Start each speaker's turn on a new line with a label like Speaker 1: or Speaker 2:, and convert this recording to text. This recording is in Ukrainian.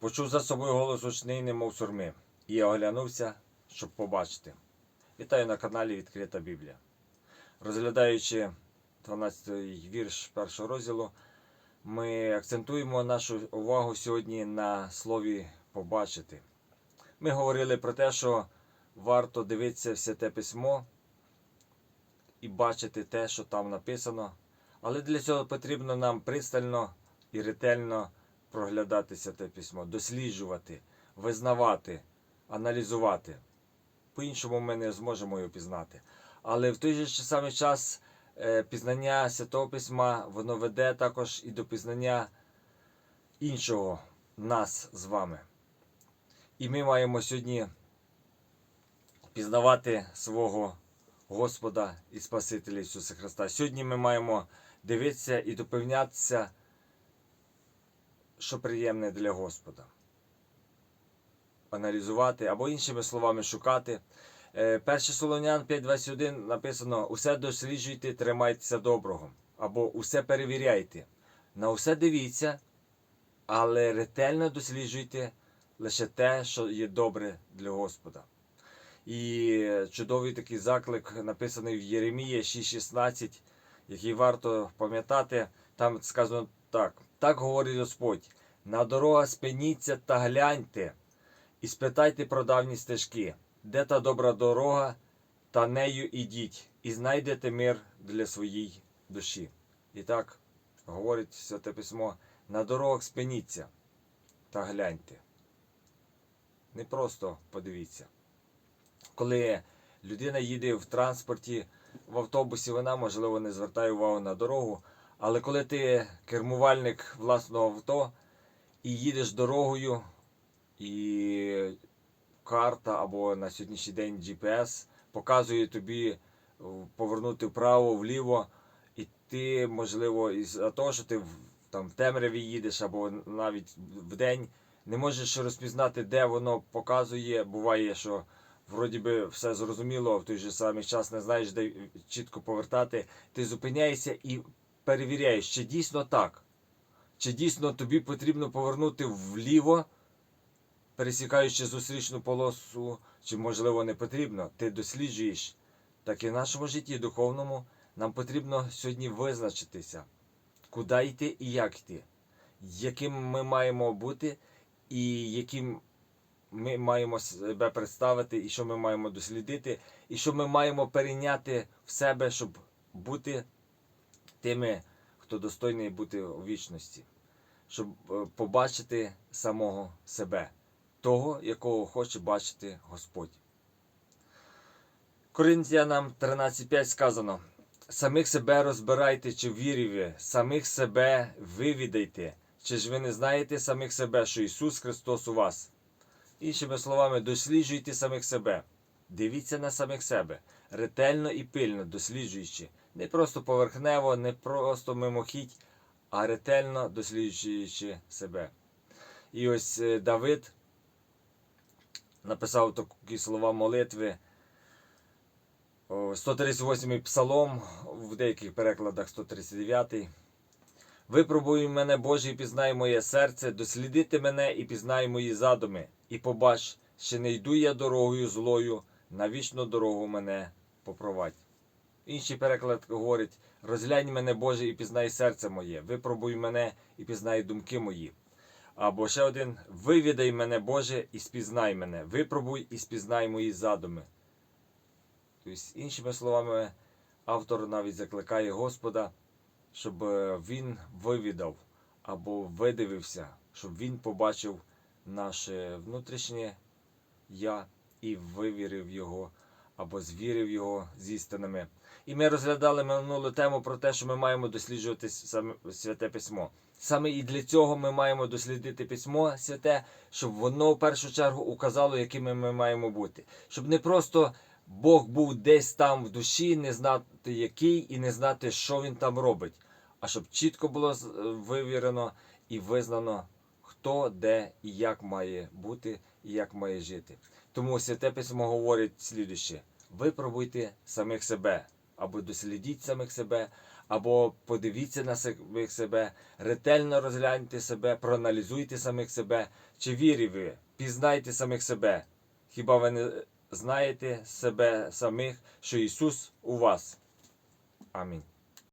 Speaker 1: Почув за собою голос гучний, немов сурми, і я оглянувся, щоб побачити. Вітаю на каналі Відкрита Біблія. Розглядаючи 12-й вірш першого розділу, ми акцентуємо нашу увагу сьогодні на слові побачити. Ми говорили про те, що варто дивитися все те письмо і бачити те, що там написано. Але для цього потрібно нам пристально і ретельно проглядатися те письмо, досліджувати, визнавати, аналізувати. По-іншому ми не зможемо його пізнати. Але в той же самий час е, пізнання Святого Письма воно веде також і до пізнання іншого нас з вами. І ми маємо сьогодні пізнавати свого Господа і Спасителя Ісуса Христа. Сьогодні ми маємо дивитися і допевнятися, що приємне для Господа. Аналізувати або іншими словами шукати. Е, Перше Солонян 5.21 написано: усе досліджуйте, тримайтеся доброго, або усе перевіряйте. На усе дивіться, але ретельно досліджуйте лише те, що є добре для Господа. І чудовий такий заклик написаний в Єремії 6.16, який варто пам'ятати. Там сказано так: так говорить Господь: на дорога спиніться та гляньте, і спитайте про давні стежки, де та добра дорога, та нею ідіть, і знайдете мир для своїй душі. І так говорить Святе Письмо: на дорогах спиніться та гляньте. Не просто подивіться. Коли людина їде в транспорті, в автобусі, вона, можливо, не звертає увагу на дорогу. Але коли ти кермувальник власного авто і їдеш дорогою, і карта або на сьогоднішній день GPS показує тобі повернути вправо, вліво, і ти, можливо, із-за того, що ти там в темряві їдеш або навіть в день, не можеш розпізнати, де воно показує. Буває, що вроді би все зрозуміло, в той же самий час не знаєш, де чітко повертати. Ти зупиняєшся і перевіряєш, чи дійсно так. Чи дійсно тобі потрібно повернути вліво, пересікаючи зустрічну полосу, чи можливо не потрібно, ти досліджуєш. Так і в нашому житті духовному нам потрібно сьогодні визначитися, куди йти і як йти, яким ми маємо бути, і яким ми маємо себе представити, і що ми маємо дослідити, і що ми маємо перейняти в себе, щоб бути тими, хто достойний бути у вічності, щоб е, побачити самого себе, того, якого хоче бачити Господь. Коринтянам 13.5 сказано: самих себе розбирайте, чи вірі ви, самих себе вивідайте, чи ж ви не знаєте самих себе, що Ісус Христос у вас. Іншими словами, досліджуйте самих себе, дивіться на самих себе, ретельно і пильно досліджуючи, не просто поверхнево, не просто мимохідь, а ретельно досліджуючи себе. І ось е, Давид написав такі слова молитви. О, 138 псалом, в деяких перекладах 139-й. Випробуй мене, Боже, і пізнай моє серце, дослідити мене і пізнай мої задуми, і побач, що не йду я дорогою злою, на вічну дорогу мене попровадь. Інший переклад говорить: розглянь мене, Боже, і пізнай серце моє, випробуй мене і пізнай думки мої. Або ще один: вивідай мене, Боже, і спізнай мене, випробуй і спізнай мої задуми. Тобто, іншими словами, автор навіть закликає Господа, щоб е, він вивідав або видивився, щоб він побачив наше внутрішнє я і вивірив його або звірив його з істинами. І ми розглядали минулу тему про те, що ми маємо досліджувати саме святе письмо. Саме і для цього ми маємо дослідити письмо святе, щоб воно в першу чергу указало, якими ми маємо бути. Щоб не просто Бог був десь там в душі, не знати який, і не знати, що він там робить, а щоб чітко було вивірено і визнано, хто, де і як має бути, і як має жити. Тому святе письмо говорить слідуще: випробуйте самих себе, або дослідіть самих себе, або подивіться на самих себе, ретельно розгляньте себе, проаналізуйте самих себе, чи вірі ви, пізнайте самих себе. Хіба ви не знаєте себе самих, що Ісус у вас? Амінь.